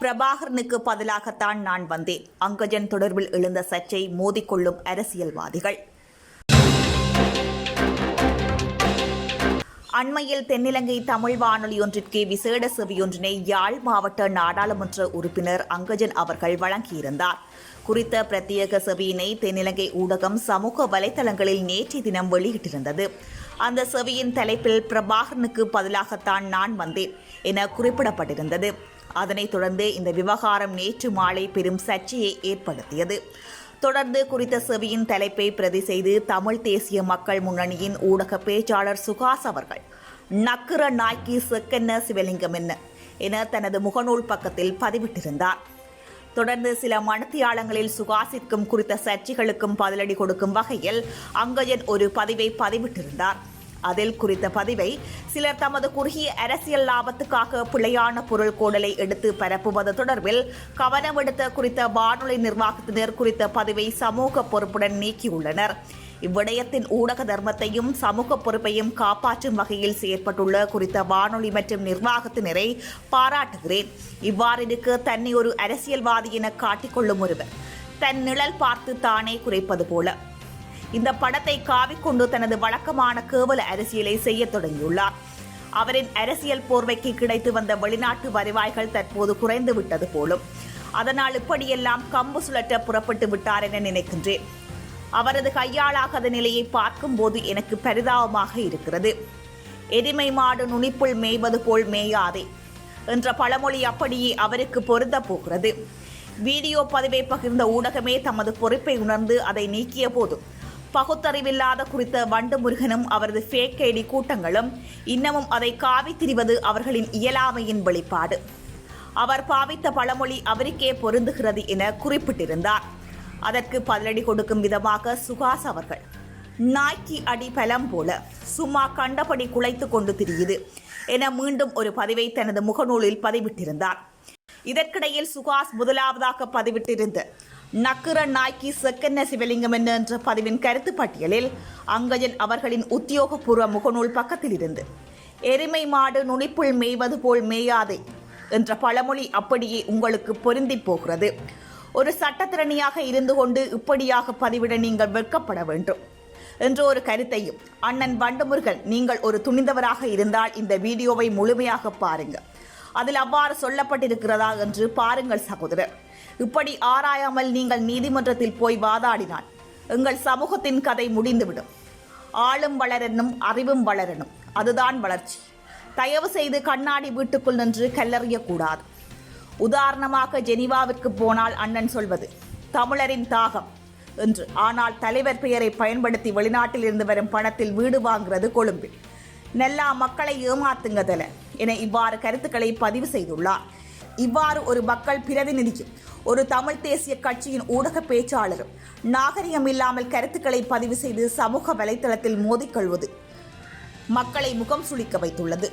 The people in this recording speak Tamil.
பிரபாகரனுக்கு பதிலாகத்தான் நான் வந்தேன். அங்கஜன் தொடர்பில் எழுந்த சர்ச்சை மோதிக்கொள்ளும் அரசியல்வாதிகள். அண்மையில் தென்னிலங்கை தமிழ் வானொலி ஒன்றிற்கு விசேட செவியொன்றினை யாழ் மாவட்ட நாடாளுமன்ற உறுப்பினர் அங்கஜன் அவர்கள் வழங்கியிருந்தார். குறித்த பிரத்யேக செவியினை தென்னிலங்கை ஊடகம் சமூக வலைதளங்களில் நேற்றைய தினம் வெளியிட்டிருந்தது. அந்த செவியின் தலைப்பில் பிரபாகரனுக்கு பதிலாகத்தான் நான் வந்தேன் என குறிப்பிடப்பட்டிருந்தது. அதனைத் தொடர்ந்து இந்த விவகாரம் நேற்று மாலை பெரும் சர்ச்சையை ஏற்படுத்தியது. தொடர்ந்து குறித்த செவியின் தலைப்பை பிரதி செய்து தமிழ் தேசிய மக்கள் முன்னணியின் ஊடக பேச்சாளர் சுகாஸ் அவர்கள் நக்குற நாய்க்கு செக்கென்ன சிவலிங்கம் என்ன? என தனது முகநூல் பக்கத்தில் பதிவிட்டிருந்தார். தொடர்ந்து சில மனத்தியாளங்களில் சுகாசிற்கும் குறித்த சர்ச்சைகளுக்கும் பதிலடி கொடுக்கும் வகையில் அங்கஜன் ஒரு பதிவை பதிவிட்டிருந்தார். அதில் குறித்த பதிவை சிலர் தமது குறுகிய அரசியல் லாபத்துக்காக பிழையான பொருள் கோடலை எடுத்து பரப்புவது தொடர்பில் கவனம் எடுத்த குறித்த வானொலி நிர்வாகத்தினர் குறித்த பதிவை சமூக பொறுப்புடன் நீக்கியுள்ளனர். இவ்விடயத்தின் ஊடக தர்மத்தையும் சமூக பொறுப்பையும் காப்பாற்றும் வகையில் செயற்பட்டுள்ள குறித்த வானொலி மற்றும் நிர்வாகத்தினரை பாராட்டுகிறேன். இவ்வாறிருக்கு தன்னை ஒரு அரசியல்வாதி என காட்டிக்கொள்ளும் ஒருவர் தன் நிழல் பார்த்து தானே குறைப்பது போல. இந்த படத்தை காவிக்கொண்டு தனது வழக்கமான கேவல அரசியலை செய்ய தொடங்கியுள்ளார். அவரின் அரசியல் போர்வைக்கு கிடைத்து வந்த வெளிநாட்டு வருவாய்கள் தற்போது குறைந்து விட்டது போலும் அதனால் இப்படியெல்லாம் கம்பு சுழற்ற புறப்பட்டு விட்டார் என நினைக்கின்றேன். அவரது கையாளாகாத நிலையை பார்க்கும்போது எனக்கு பரிதாபமாக இருக்கிறது. எரிமை மாடு நுனிப்புள் மேய்வது போல் மேயாதே என்ற பழமொழி அப்படியே அவருக்கு பொருந்த போகிறது. வீடியோ பதிவை பகிர்ந்த ஊடகமே தமது பொறுப்பை உணர்ந்து அதை நீக்கிய போதும். பகுத்தறிவில்லாத குறித்த வண்டு முருகனும் அவரது ஃபேக் ஐடி கூட்டங்களும் இன்னமும் அதை காவி திரிவது அவர்களின் இயலாமையின் வெளிப்பாடு. அவர் பாவித்த பழமொழி அவருக்கே பொருந்துகிறது என குறிப்பிட்டிருந்தார். அதற்கு பதிலடி கொடுக்கும் விதமாக சுகாஸ் அவர்கள் நாய்க்கு அடி பலம் போல சும்மா கண்டபடி குலைத்து கொண்டு திரியுது என மீண்டும் ஒரு பதிவை தனது முகநூலில் பதிவிட்டிருந்தார். இதற்கிடையில் சுகாஸ் முதலாவதாக பதிவிட்டிருந்த நக்குர நாய்க்கி செக்கன்ன சிவலிங்கம் என்ன என்ற பதிவின் கருத்து பட்டியலில் அங்கஜன் அவர்களின் உத்தியோகபூர்வ முகநூல் பக்கத்தில் இருந்து எருமை மாடு நுனிப்புள் மேய்வது போல் மேயாதே என்ற பழமொழி அப்படியே உங்களுக்கு பொருந்தி போகிறது. ஒரு சட்டத்திறனியாக இருந்து கொண்டு இப்படியாக பதிவிட நீங்கள் வெட்கப்பட வேண்டும். என்ற ஒரு கருத்தையும் அண்ணன் வண்டமுருகன் நீங்கள் ஒரு துணிந்தவராக இருந்தால் இந்த வீடியோவை முழுமையாக பாருங்கள் அதில் அவ்வாறு சொல்லப்பட்டிருக்கிறதா என்று பாருங்கள் சகோதரர். இப்படி ஆராயாமல் நீங்கள் நீதிமன்றத்தில் போய் வாதாடினால் எங்கள் சமூகத்தின் கதை முடிந்துவிடும். ஆளும் வளரனும் அறிவும் வளரணும் அதுதான் வளர்ச்சி. தயவு செய்து கண்ணாடி வீட்டுக்குள் நின்று கல்லறியக்கூடாது. உதாரணமாக ஜெனிவாவிற்கு போனால் அண்ணன் சொல்வது தமிழரின் தாகம் என்று. ஆனால் தலைவர் பெயரை பயன்படுத்தி வெளிநாட்டில் இருந்து வரும் பணத்தில் வீடு வாங்குறது கொழும்பில். நெல்லா மக்களை ஏமாத்துங்கதல என இவ்வாறு கருத்துக்களை பதிவு செய்துள்ளார். இவ்வாறு ஒரு மக்கள் பிரதிநிதியும் ஒரு தமிழ் தேசிய கட்சியின் ஊடக பேச்சாளரும் நாகரிகம் இல்லாமல் கருத்துக்களை பதிவு செய்து சமூக வலைதளத்தில் மோதிக்கொள்வது மக்களை முகம் சுளிக்க வைத்துள்ளது.